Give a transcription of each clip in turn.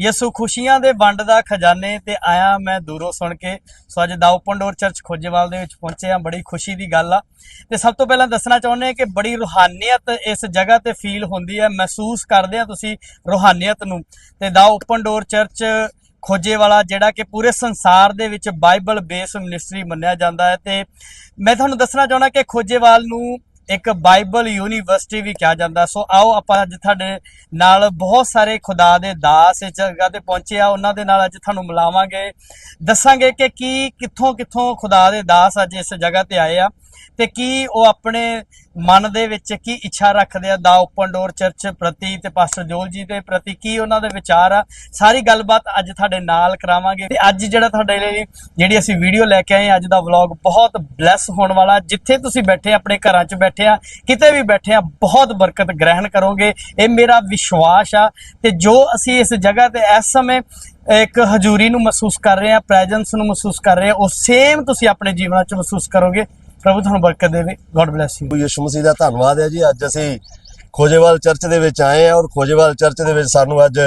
ਯਿਸੂ ਖੁਸ਼ੀਆਂ ਦੇ ਵੰਡ ਦਾ ਖਜ਼ਾਨੇ ਤੇ ਆਇਆ ਮੈਂ ਦੂਰੋਂ ਸੁਣ ਕੇ। ਸੋ ਅੱਜ ਦਾ ਓਪਨ ਡੋਰ ਚਰਚ ਖੋਜੇਵਾਲ ਦੇ ਵਿੱਚ ਪਹੁੰਚੇ ਆ ਬੜੀ ਖੁਸ਼ੀ ਦੀ ਗੱਲ ਆ। ਤੇ ਸਭ ਤੋਂ ਪਹਿਲਾਂ ਦੱਸਣਾ ਚਾਹੁੰਦੇ ਆ ਕਿ ਬੜੀ ਰੂਹਾਨੀਅਤ ਇਸ ਜਗ੍ਹਾ ਤੇ ਫੀਲ ਹੁੰਦੀ ਹੈ, ਮਹਿਸੂਸ ਕਰਦੇ ਆ ਤੁਸੀਂ ਰੂਹਾਨੀਅਤ ਨੂੰ। ਤੇ ਦਾ ਓਪਨ ਡੋਰ ਚਰਚ ਖੋਜੇਵਾਲਾ ਜਿਹੜਾ ਕਿ ਪੂਰੇ ਸੰਸਾਰ ਦੇ ਵਿੱਚ ਬਾਈਬਲ ਬੇਸ ਮਿਨਿਸਟਰੀ ਮੰਨਿਆ ਜਾਂਦਾ ਹੈ। ਤੇ ਮੈਂ ਤੁਹਾਨੂੰ ਦੱਸਣਾ ਚਾਹੁੰਦਾ ਕਿ ਖੋਜੇਵਾਲ ਨੂੰ ਇੱਕ ਬਾਈਬਲ ਯੂਨੀਵਰਸਿਟੀ ਵੀ ਕਿਹਾ ਜਾਂਦਾ। ਸੋ ਆਓ ਆਪਾਂ ਅੱਜ ਤੁਹਾਡੇ ਨਾਲ ਬਹੁਤ ਸਾਰੇ ਖੁਦਾ ਦੇ ਦਾਸ ਇਸ ਜਗ੍ਹਾ ਤੇ ਪਹੁੰਚੇ ਆ। ਉਹਨਾਂ ਦੇ ਨਾਲ ਅੱਜ ਤੁਹਾਨੂੰ ਮਿਲਾਵਾਂਗੇ। ਦੱਸਾਂਗੇ ਕਿ ਕੀ ਕਿੱਥੋਂ ਕਿੱਥੋਂ ਖੁਦਾ ਦੇ ਦਾਸ ਅੱਜ ਇਸ ਜਗ੍ਹਾ ਤੇ ਆਏ ਆ। ਤੇ ਕੀ ਉਹ ਆਪਣੇ ਮਨ ਦੇ ਵਿੱਚ ਕੀ ਇੱਛਾ ਰੱਖਦੇ ਆ ਦਾ ਓਪਨ ਡੋਰ ਚਰਚ ਪ੍ਰਤੀ ਤੇ ਪਾਸਟਰ ਜੋਲ ਜੀ ਦੇ ਪ੍ਰਤੀ ਕੀ ਉਹਨਾਂ ਦੇ ਵਿਚਾਰ ਆ? ਸਾਰੀ ਗੱਲਬਾਤ ਅੱਜ ਤੁਹਾਡੇ ਨਾਲ ਕਰਾਵਾਂਗੇ ਤੇ ਅੱਜ ਜਿਹੜਾ ਤੁਹਾਡੇ ਲਈ ਜਿਹੜੀ ਅਸੀਂ ਵੀਡੀਓ ਲੈ ਕੇ ਆਏ ਅੱਜ ਦਾ ਵਲੌਗ ਬਹੁਤ ਬਲੈਸ ਹੋਣ ਵਾਲਾ। ਜਿੱਥੇ ਤੁਸੀਂ ਬੈਠੇ ਆਪਣੇ ਘਰਾਂ 'ਚ ਬੈਠੇ ਆ, ਕਿਤੇ ਵੀ ਬੈਠੇ ਆ, ਬਹੁਤ ਬਰਕਤ ਗ੍ਰਹਿਣ ਕਰੋਗੇ। ਇਹ ਮੇਰਾ ਵਿਸ਼ਵਾਸ ਆ ਤੇ ਜੋ ਅਸੀਂ ਇਸ ਜਗ੍ਹਾ ਤੇ ਇਸ ਸਮੇਂ ਇੱਕ ਹਜ਼ੂਰੀ ਨੂੰ ਮਹਿਸੂਸ ਕਰ ਰਹੇ ਆ ਪ੍ਰੈਜ਼ੈਂਸ ਨੂੰ ਮਹਿਸੂਸ ਕਰ ਰਹੇ ਆ, ਉਹ ਸੇਮ ਤੁਸੀਂ ਆਪਣੇ ਜੀਵਨਾਂ 'ਚ ਮਹਿਸੂਸ ਕਰੋਗੇ। ਪ੍ਰਭੂ ਤੁਹਾਨੂੰ ਬਰਕਤ ਦੇਵੇ God bless you Yisu Masih ਦਾ ਧੰਨਵਾਦ ਹੈ ਜੀ। ਅੱਜ ਅਸੀਂ ਖੋਜੇਵਾਲ ਚਰਚ ਦੇ ਵਿੱਚ ਆਏ ਹਾਂ ਔਰ ਖੋਜੇਵਾਲ ਚਰਚ ਦੇ ਵਿੱਚ ਸਾਨੂੰ ਅੱਜ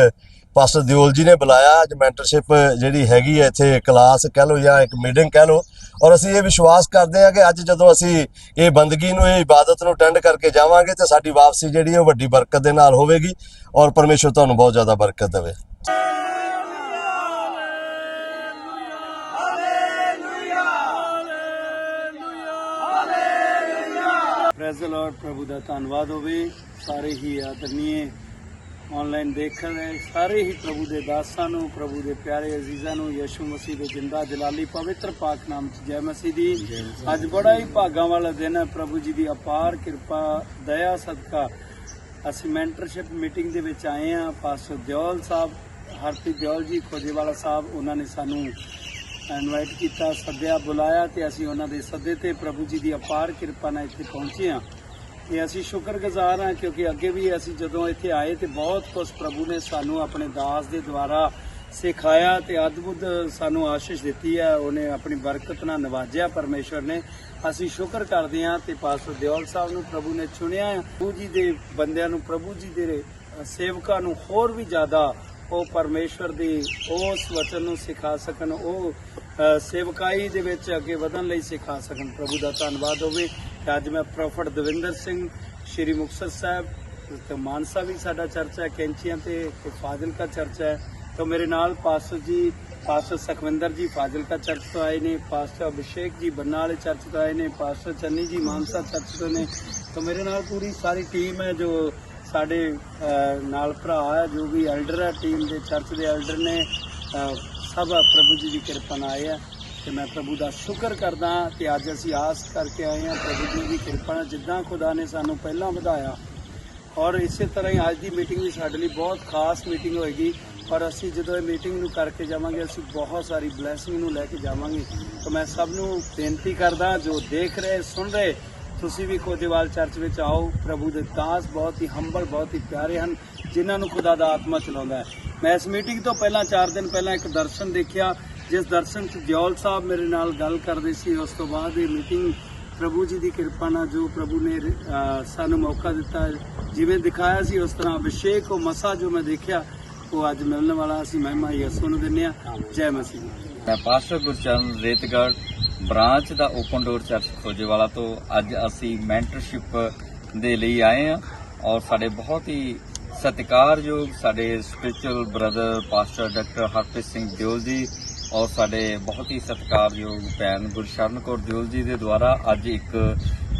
ਪਾਸਟਰ ਦਿਓਲ ਜੀ ਨੇ ਬੁਲਾਇਆ। ਅੱਜ ਮੈਂਟਰਸ਼ਿਪ ਜਿਹੜੀ ਹੈਗੀ ਹੈ, ਇੱਥੇ ਕਲਾਸ ਕਹਿ ਲਓ ਜਾਂ ਇੱਕ ਮੀਟਿੰਗ ਕਹਿ ਲਓ। ਔਰ ਅਸੀਂ ਇਹ ਵਿਸ਼ਵਾਸ ਕਰਦੇ ਹਾਂ ਕਿ ਅੱਜ ਜਦੋਂ ਅਸੀਂ ਇਹ ਬੰਦਗੀ ਨੂੰ, ਇਹ ਇਬਾਦਤ ਨੂੰ ਅਟੈਂਡ ਕਰਕੇ ਜਾਵਾਂਗੇ ਤੇ ਸਾਡੀ ਵਾਪਸੀ ਜਿਹੜੀ ਹੈ, ਉਹ ਵੱਡੀ ਬਰਕਤ ਦੇ ਨਾਲ ਹੋਵੇਗੀ। ਔਰ ਪਰਮੇਸ਼ਰ ਤੁਹਾਨੂੰ ਬਹੁਤ ਜ਼ਿਆਦਾ ਬਰਕਤ ਦੇਵੇ। ਪ੍ਰੈਜ਼ ਦ ਲਾਰਡ ਪ੍ਰਭੂ ਦਾ ਧੰਨਵਾਦ ਹੋਵੇ। ਸਾਰੇ ਹੀ ਆਦਰਨੀਏ ਆਨਲਾਈਨ ਦੇਖਣ ਵਾਲੇ ਸਾਰੇ ਹੀ ਪ੍ਰਭੂ ਦੇ ਦਾਸਾਂ ਨੂੰ ਪ੍ਰਭੂ ਦੇ ਪਿਆਰੇ ਅਜ਼ੀਜ਼ਾਂ ਨੂੰ ਯਿਸੂ ਮਸੀਹ ਦੇ ਜਿੰਦਾ ਜਲਾਲੀ ਪਵਿੱਤਰ ਪਾਕ ਨਾਮ ਚ ਜੈ ਮਸੀਹ ਦੀ। ਅੱਜ ਬੜਾ ਹੀ ਭਾਗਾਂ ਵਾਲਾ ਦਿਨ ਹੈ। ਪ੍ਰਭੂ ਜੀ ਦੀ ਅਪਾਰ ਕਿਰਪਾ ਦਇਆ ਸਦਕਾ। ਅਸੀਂ ਮੈਂਟਰਸ਼ਿਪ ਮੀਟਿੰਗ ਦੇ ਵਿੱਚ ਆਏ ਹਾਂ। ਪਾਸਟਰ ਦਿਓਲ ਸਾਹਿਬ ਹਰਪ੍ਰੀਤ ਦਿਓਲ ਜੀ ਖੋਜੇਵਾਲਾ ਸਾਹਿਬ ਉਹਨਾਂ ਨੇ ਸਾਨੂੰ ਇਨਵਾਈਟ ਕੀਤਾ, ਸੱਦਿਆ, ਬੁਲਾਇਆ ਤੇ ਅਸੀਂ ਉਹਨਾਂ ਦੇ ਸੱਦੇ ਤੇ ਪ੍ਰਭੂ ਜੀ ਦੀ ਅਪਾਰ ਕਿਰਪਾ ਨਾਲ ਇੱਥੇ ਪਹੁੰਚੇ ਹਾਂ ਤੇ ਅਸੀਂ ਸ਼ੁਕਰਗੁਜ਼ਾਰ ਹਾਂ ਕਿਉਂਕਿ ਅੱਗੇ ਵੀ ਅਸੀਂ ਜਦੋਂ ਇੱਥੇ ਆਏ ਤੇ ਬਹੁਤ ਕੁਝ ਪ੍ਰਭੂ ਨੇ ਸਾਨੂੰ ਆਪਣੇ ਦਾਸ ਦੇ ਦੁਆਰਾ ਸਿਖਾਇਆ ਤੇ ਅਦਭੁਤ ਸਾਨੂੰ ਆਸ਼ੀਸ਼ ਦਿੱਤੀ ਹੈ, ਉਹਨੇ ਆਪਣੀ ਬਰਕਤ ਨਾਲ ਨਵਾਜਿਆ ਪਰਮੇਸ਼ਵਰ ਨੇ ਅਸੀਂ ਸ਼ੁਕਰ ਕਰਦੇ ਹਾਂ ਤੇ ਪਾਸਟਰ ਦਿਓਲ ਸਾਹਿਬ ਨੂੰ ਪ੍ਰਭੂ ਨੇ ਚੁਣਿਆ ਹੈ। ਪ੍ਰਭੂ ਜੀ ਦੇ ਬੰਦਿਆਂ ਨੂੰ, ਪ੍ਰਭੂ ਜੀ ਦੇ ਸੇਵਕਾਂ ਨੂੰ ਹੋਰ ਵੀ ਜ਼ਿਆਦਾ ਉਹ ਪਰਮੇਸ਼ਵਰ ਦੀ ਉਸ ਵਚਨ ਨੂੰ ਸਿਖਾ ਸਕਣ, ਉਹ ਸੇਵਕਾਈ ਦੇ ਵਿੱਚ ਅੱਗੇ ਵਧਣ ਲਈ ਸਿਖਾ ਸਕਣ। ਪ੍ਰਭੂ ਦਾ ਧੰਨਵਾਦ ਹੋਵੇ। ਕਿ ਅੱਜ ਮੈਂ ਪ੍ਰੋਫਟ ਦਵਿੰਦਰ ਸਿੰਘ, ਸ਼੍ਰੀ ਮੁਕਤਸਰ ਸਾਹਿਬ, ਤੇ ਮਾਨਸਾ ਵੀ ਸਾਡਾ ਚਰਚ ਹੈ, ਕੈਂਚੀਆਂ ਤੇ ਤੇ ਫਾਜ਼ਿਲਕਾ ਚਰਚ ਹੈ। ਤਾਂ ਮੇਰੇ ਨਾਲ ਪਾਸਟਰ ਜੀ, ਪਾਸਟਰ ਸੁਖਵਿੰਦਰ ਜੀ ਫਾਜ਼ਿਲਕਾ ਚਰਚ ਤੋਂ ਆਏ ਨੇ, ਪਾਸਟਰ ਅਭਿਸ਼ੇਕ ਜੀ ਬੰਨਾ ਵਾਲੇ ਚਰਚ ਤੋਂ ਆਏ ਨੇ, ਪਾਸਟਰ ਚੰਨੀ ਜੀ ਮਾਨਸਾ ਚਰਚ ਤੋਂ ਨੇ। ਤਾਂ ਮੇਰੇ ਨਾਲ ਪੂਰੀ ਸਾਰੀ ਟੀਮ ਹੈ ਜੋ ਸਾਡੇ ਨਾਲ ਭਰਾ ਹੈ ਜੋ ਵੀ ਐਲਡਰ ਹੈ ਟੀਮ ਦੇ ਚਰਚ ਦੇ ਐਲਡਰ ਨੇ ਸਭ ਪ੍ਰਭੂ ਜੀ ਦੀ ਕਿਰਪਾ ਨਾਲ ਆਏ ਆ। ਤੇ ਮੈਂ ਪ੍ਰਭੂ ਦਾ ਸ਼ੁਕਰ ਕਰਦਾ ਕਿ ਅੱਜ ਅਸੀਂ ਆਸ ਕਰਕੇ ਆਏ ਹਾਂ ਪ੍ਰਭੂ ਜੀ ਦੀ ਕਿਰਪਾ ਨਾਲ, ਜਿੱਦਾਂ ਖੁਦਾ ਨੇ ਸਾਨੂੰ ਪਹਿਲਾਂ ਵਧਾਇਆ। ਔਰ ਇਸੇ ਤਰ੍ਹਾਂ ਹੀ ਅੱਜ ਦੀ ਮੀਟਿੰਗ ਵੀ ਸਾਡੇ ਲਈ ਬਹੁਤ ਖਾਸ ਮੀਟਿੰਗ ਹੋਏਗੀ। ਪਰ ਅਸੀਂ ਜਦੋਂ ਇਹ ਮੀਟਿੰਗ ਨੂੰ ਕਰਕੇ ਜਾਵਾਂਗੇ, ਅਸੀਂ ਬਹੁਤ ਸਾਰੀ ਬਲੇਸਿੰਗ ਨੂੰ ਲੈ ਕੇ ਜਾਵਾਂਗੇ। ਤਾਂ ਮੈਂ ਸਭ ਨੂੰ ਬੇਨਤੀ ਕਰਦਾ ਜੋ ਦੇਖ ਰਹੇ, ਸੁਣ ਰਹੇ ਤੁਸੀਂ ਵੀ ਕੋਦੇਵਾਲ ਚਰਚ ਵਿੱਚ ਆਓ, ਪ੍ਰਭੂ ਦੇ ਦਾਸ ਬਹੁਤ ਹੀ ਹੰਬਲ ਬਹੁਤ ਹੀ ਪਿਆਰੇ ਹਨ, ਜਿਨ੍ਹਾਂ ਨੂੰ ਖੁਦਾ ਦਾ ਆਤਮਾ ਚਲਾਉਂਦਾ ਹੈ। ਮੈਂ ਇਸ ਮੀਟਿੰਗ ਤੋਂ ਪਹਿਲਾਂ 4 ਦਿਨ ਪਹਿਲਾਂ ਇੱਕ ਦਰਸ਼ਨ ਦੇਖਿਆ, ਜਿਸ ਦਰਸ਼ਨ 'ਚ ਦਿਓਲ ਸਾਹਿਬ ਮੇਰੇ ਨਾਲ ਗੱਲ ਕਰਦੇ ਸੀ, ਉਸ ਤੋਂ ਬਾਅਦ ਇਹ ਮੀਟਿੰਗ ਪ੍ਰਭੂ ਜੀ ਦੀ ਕਿਰਪਾ ਨਾਲ ਜੋ ਪ੍ਰਭੂ ਨੇ ਸਾਨੂੰ ਮੌਕਾ ਦਿੱਤਾ, ਜਿਵੇਂ ਦਿਖਾਇਆ ਸੀ, ਉਸ ਤਰ੍ਹਾਂ ਅਭਿਸ਼ੇਕ, ਉਹ ਮਸਾ ਜੋ ਮੈਂ ਦੇਖਿਆ, ਉਹ ਅੱਜ ਮਿਲਣ ਵਾਲਾ ਅਸੀਂ ਮਹਿਮਾ ਯਿਸੂ ਨੂੰ ਦਿੰਦੇ ਹਾਂ। ਜੈ ਮਸੀਹ। ਮੈਂ ਪਾਸਟਰ ਗੁਰਚਰਨ ਰੇਤਗੜ ਬ੍ਰਾਂਚ ਦਾ ਓਪਨ ਡੋਰ ਚਰਚ ਖੋਜੇਵਾਲਾ ਤੋਂ ਅੱਜ ਅਸੀਂ ਮੈਂਟਰਸ਼ਿਪ ਦੇ ਲਈ ਆਏ ਹਾਂ ਔਰ ਸਾਡੇ ਬਹੁਤ ਹੀ ਸਤਿਕਾਰਯੋਗ ਸਾਡੇ spiritual brother pastor doctor Harpreet Singh Deol ji ਔਰ ਸਾਡੇ ਬਹੁਤ ਹੀ ਸਤਿਕਾਰਯੋਗ ਭੈਣ ਗੁਰਸ਼ਰਨ ਕੌਰ ਦਿਓਲ ਜੀ ਦੇ ਦੁਆਰਾ ਅੱਜ ਇੱਕ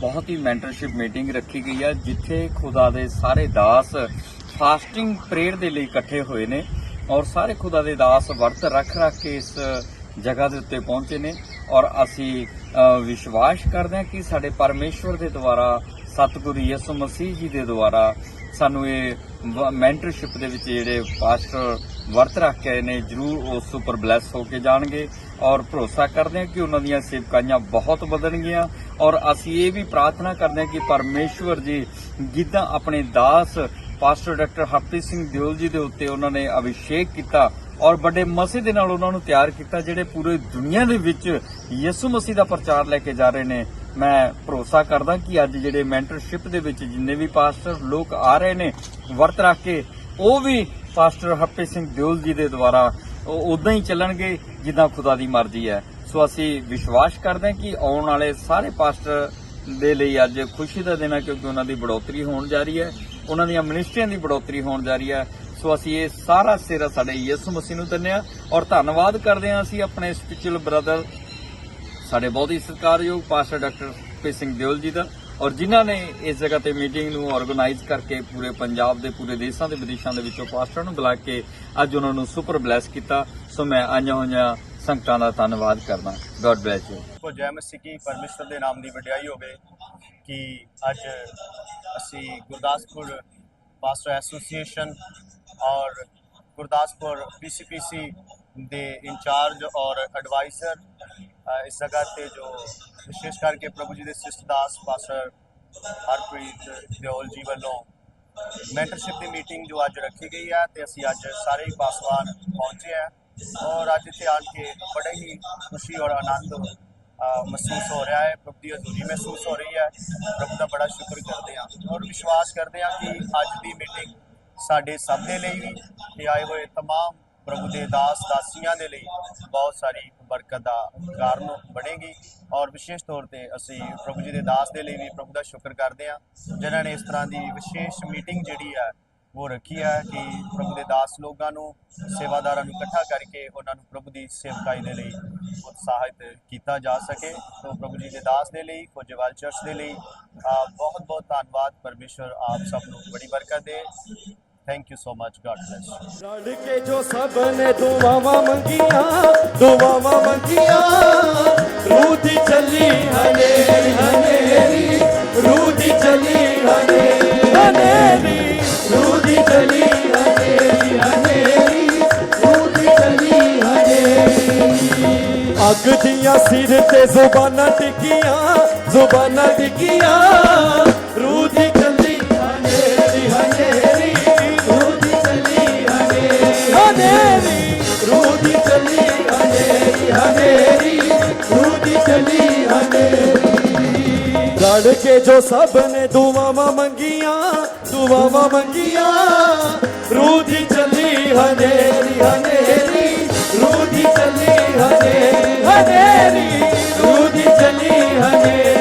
ਬਹੁਤ ਹੀ ਮੈਂਟਰਸ਼ਿਪ ਮੀਟਿੰਗ ਰੱਖੀ ਗਈ ਹੈ, ਜਿੱਥੇ ਖੁਦਾ ਦੇ ਸਾਰੇ ਦਾਸ ਫਾਸਟਿੰਗ ਪ੍ਰੇਅਰ ਦੇ ਲਈ ਇਕੱਠੇ ਹੋਏ ਨੇ ਔਰ ਸਾਰੇ ਖੁਦਾ ਦੇ ਦਾਸ ਵਰਤ ਰੱਖ ਰੱਖ ਕੇ ਇਸ ਜਗ੍ਹਾ ਦੇ ਉੱਤੇ ਪਹੁੰਚੇ ਨੇ ਔਰ ਅਸੀਂ ਵਿਸ਼ਵਾਸ ਕਰਦੇ ਹਾਂ ਕਿ ਸਾਡੇ ਪਰਮੇਸ਼ਵਰ ਦੇ ਦੁਆਰਾ, ਸਤਿਗੁਰੂ ਯਿਸੂ ਮਸੀਹ ਜੀ ਦੇ ਦੁਆਰਾ ਸਾਨੂੰ ਇਹ ਮੈਂਟਰਸ਼ਿਪ ਦੇ ਵਿੱਚ ਜਿਹੜੇ ਪਾਸਟਰ ਵਰਤ ਰੱਖ ਕੇ ਨੇ, ਜਰੂਰ ਉਸ ਉੱਪਰ ਬਲੈਸ ਹੋ ਕੇ ਜਾਣਗੇ ਔਰ ਭਰੋਸਾ ਕਰਦੇ ਹਾਂ ਕਿ ਉਹਨਾਂ ਦੀਆਂ ਸੇਵਕਾਈਆਂ ਬਹੁਤ ਵਧਣਗੀਆਂ ਔਰ ਅਸੀਂ ਇਹ ਵੀ ਪ੍ਰਾਰਥਨਾ ਕਰਦੇ ਹਾਂ ਕਿ ਪਰਮੇਸ਼ਵਰ ਜੀ ਜਿੱਦਾਂ ਆਪਣੇ ਦਾਸ ਪਾਸਟਰ ਡਾਕਟਰ ਹਰਪ੍ਰੀਤ ਸਿੰਘ ਦਿਓਲ ਜੀ ਦੇ ਉੱਤੇ ਉਹਨਾਂ ਨੇ ਅਭਿਸ਼ੇਕ ਕੀਤਾ ਔਰ ਵੱਡੇ ਮਸੀਹ ਦੇ ਨਾਲ ਉਹਨਾਂ ਨੂੰ ਤਿਆਰ ਕੀਤਾ, ਜਿਹੜੇ ਪੂਰੇ ਦੁਨੀਆ ਦੇ ਵਿੱਚ ਯਿਸੂ ਮਸੀਹ ਦਾ ਪ੍ਰਚਾਰ ਲੈ ਕੇ ਜਾ ਰਹੇ ਨੇ। ਮੈਂ ਭਰੋਸਾ ਕਰਦਾ ਕਿ ਅੱਜ ਜਿਹੜੇ ਮੈਂਟਰਸ਼ਿਪ ਦੇ ਵਿੱਚ ਜਿੰਨੇ ਵੀ ਪਾਸਟਰ ਲੋਕ ਆ ਰਹੇ ਨੇ, ਵਰਤ ਰੱਖ ਕੇ, ਉਹ ਵੀ ਪਾਸਟਰ ਹਰਪ੍ਰੀਤ ਸਿੰਘ ਦਿਓਲ ਜੀ ਦੇ ਦੁਆਰਾ ਉਹ ਉਦਾਂ ਹੀ ਚੱਲਣਗੇ ਜਿੱਦਾਂ ਖੁਦਾ ਦੀ ਮਰਜ਼ੀ ਹੈ। ਸੋ ਅਸੀਂ ਵਿਸ਼ਵਾਸ ਕਰਦੇ ਹਾਂ ਕਿ ਆਉਣ ਵਾਲੇ ਸਾਰੇ ਪਾਸਟਰ ਦੇ ਲਈ ਅੱਜ ਖੁਸ਼ੀ ਦਾ ਦਿਨ ਹੈ ਕਿਉਂਕਿ ਉਹਨਾਂ ਦੀ ਬੜੋਤਰੀ ਹੋਣ ਜਾ ਰਹੀ ਹੈ। ਉਹਨਾਂ ਦੀਆਂ ਮਿਨਿਸਟਰੀਆਂ ਦੀ ਬੜੋਤਰੀ ਹੋਣ ਜਾ ਰਹੀ ਹੈ। ਸੋ ਅਸੀਂ ਇਹ ਸਾਰਾ ਸਿਰ ਸਾਡੇ ਯਿਸੂ ਮਸੀਹ ਨੂੰ ਦਿੰਦੇ ਹਾਂ ਔਰ ਧੰਨਵਾਦ ਕਰਦੇ ਹਾਂ ਅਸੀਂ ਆਪਣੇ ਸਪਿਰਚੁਅਲ ਬ੍ਰਦਰ ਸਾਡੇ ਬਹੁਤ ਹੀ ਸਤਿਕਾਰਯੋਗ pastor doctor P Singh Deol ji ਦਾ ਔਰ ਜਿਨ੍ਹਾਂ ਨੇ ਇਸ ਜਗ੍ਹਾ ਤੇ ਮੀਟਿੰਗ ਨੂੰ ਆਰਗੇਨਾਈਜ਼ ਕਰਕੇ ਪੂਰੇ ਪੰਜਾਬ ਦੇ, ਪੂਰੇ ਦੇਸ਼ਾਂ ਦੇ, ਵਿਦੇਸ਼ਾਂ ਦੇ ਵਿੱਚੋਂ ਪਾਸਟਰਾਂ ਨੂੰ ਬੁਲਾ ਕੇ ਅੱਜ ਉਹਨਾਂ ਨੂੰ ਸੁਪਰ ਬਲੈਸ ਕੀਤਾ। ਸੋ ਮੈਂ ਆਈਆਂ ਹੋਈਆਂ ਸੰਗਤਾਂ ਦਾ ਧੰਨਵਾਦ ਕਰਦਾ। ਗੋਡ ਬlesਸ ਯੂ ਕੋ ਜੈ ਮਸੀਹ ਕੀ, ਪਰਮੇਸ਼ਰ ਦੇ ਨਾਮ ਦੀ ਵਡਿਆਈ ਹੋਵੇ ਕਿ ਅੱਜ ਅਸੀਂ ਗੁਰਦਾਸਪੁਰ ਪਾਸਟਰ ਐਸੋਸੀਏਸ਼ਨ ਔਰ ਗੁਰਦਾਸਪੁਰ ਪੀਸੀਪੀਸੀ ਦੇ ਇੰਚਾਰਜ ਔਰ ਐਡਵਾਈਜ਼ਰ ਇਸ ਜਗ੍ਹਾ ਤੇ ਜੋ ਵਿਸ਼ੇਸ਼ ਕਰਕੇ ਪ੍ਰਭੂ ਜੀ ਦੇ ਸਿਸਟਦਾਸ ਪਾਸਟਰ ਹਰਪ੍ਰੀਤ ਦਿਓਲ ਜੀ ਵੱਲੋਂ ਮੈਂਟਰਸ਼ਿਪ ਦੀ ਮੀਟਿੰਗ ਜੋ ਅੱਜ ਰੱਖੀ ਗਈ ਹੈ ਤੇ ਅਸੀਂ ਅੱਜ ਸਾਰੇ ਹੀ ਪਾਸਵਾਨ ਪਹੁੰਚੇ ਆ ਔਰ ਅੱਜ ਇੱਥੇ ਆ ਕੇ ਬੜੇ ਹੀ ਖੁਸ਼ੀ ਔਰ ਆਨੰਦ ਮਹਿਸੂਸ ਹੋ ਰਿਹਾ ਹੈ, ਪ੍ਰਭੂ ਦੀ ਹਜ਼ੂਰੀ ਮਹਿਸੂਸ ਹੋ ਰਹੀ ਹੈ। ਪ੍ਰਭੂ ਦਾ ਬੜਾ ਸ਼ੁਕਰ ਕਰਦੇ ਹਾਂ ਔਰ ਵਿਸ਼ਵਾਸ ਕਰਦੇ ਹਾਂ ਕਿ ਅੱਜ ਦੀ ਮੀਟਿੰਗ ਸਾਡੇ ਸਭ ਦੇ ਲਈ ਵੀ ਤੇ ਆਏ ਹੋਏ तमाम ਪ੍ਰਭੂ ਦੇ ਦਾਸ ਦਾਸੀਆਂ ਦੇ ਲਈ ਬਹੁਤ ਸਾਰੀ ਬਰਕਤ ਦਾ ਕਾਰਨ ਬਣੇਗੀ ਔਰ ਵਿਸ਼ੇਸ਼ ਤੌਰ ਤੇ ਅਸੀਂ ਪ੍ਰਭੂ ਜੀ ਦੇ ਦਾਸ ਦੇ ਲਈ ਵੀ ਪ੍ਰਭੂ ਦਾ ਸ਼ੁਕਰ ਕਰਦੇ ਹਾਂ ਜਿਨ੍ਹਾਂ ਨੇ ਇਸ ਤਰ੍ਹਾਂ ਦੀ ਵਿਸ਼ੇਸ਼ ਮੀਟਿੰਗ ਜਿਹੜੀ ਹੈ ਉਹ ਰੱਖੀ ਹੈ ਕਿ ਪ੍ਰਭੂ ਦੇ ਦਾਸ ਲੋਕਾਂ ਨੂੰ ਸੇਵਾਦਾਰਾਂ ਨੂੰ ਇਕੱਠਾ ਕਰਕੇ ਉਹਨਾਂ ਨੂੰ ਪ੍ਰਭੂ ਦੀ ਸੇਵਕਾਈ ਦੇ ਲਈ ਉਤਸ਼ਾਹਿਤ ਕੀਤਾ ਜਾ ਸਕੇ ਤੋਂ ਪ੍ਰਭੂ ਜੀ ਦੇ ਦਾਸ ਦੇ ਲਈ ਖੋਜੇਵਾਲ ਚਰਚ ਦੇ ਲਈ ਬਹੁਤ ਬਹੁਤ ਧੰਨਵਾਦ ਪਰਮੇਸ਼ਵਰ ਆਪ ਸਭ ਨੂੰ ਬੜੀ ਬਰਕਤ ਦੇ Thank you so much God bless ਰਲ ਕੇ ਜੋ ਸਭ ਨੇ ਦੁਆਵਾਂ ਮੰਗੀਆਂ ਦੁਆਵਾਂ ਮੰਗੀਆਂ ਰੂਹ ਦੀ ਚੱਲੀ ਹਨੇਰੀ ਹਨੇਰੀ ਰੂਹ ਦੀ ਚੱਲੀ ਹਨੇਰੀ ਹਨੇਰੀ ਰੂਹ ਦੀ ਚੱਲੀ ਹਨੇਰੀ ਹਨੇਰੀ ਰੂਹ ਦੀ ਚੱਲੀ ਹਨੇਰੀ ਅੱਗ ਦੀਆਂ ਸਿਰ ਤੇ ਜ਼ੁਬਾਨਾਂ ਟਿਕੀਆਂ ਜ਼ੁਬਾਨਾਂ ਟਿਕੀਆਂ ਛੱਡ ਜੋ ਸਭ ਨੇ ਦੁਆਵਾਂ ਮੰਗੀਆਂ ਦੁਆਵਾਂ ਮੰਗੀਆਂ। ਰੂਹ ਦੀ ਚੱਲੀ ਹਨੇਰੀ ਹਨੇਰੀ, ਰੂਹ ਦੀ ਚੱਲੀ ਹਨੇਰੀ ਹਨੇਰੀ। ਰੂਹ ਚੱਲੀ ਹਨੇਰੀ।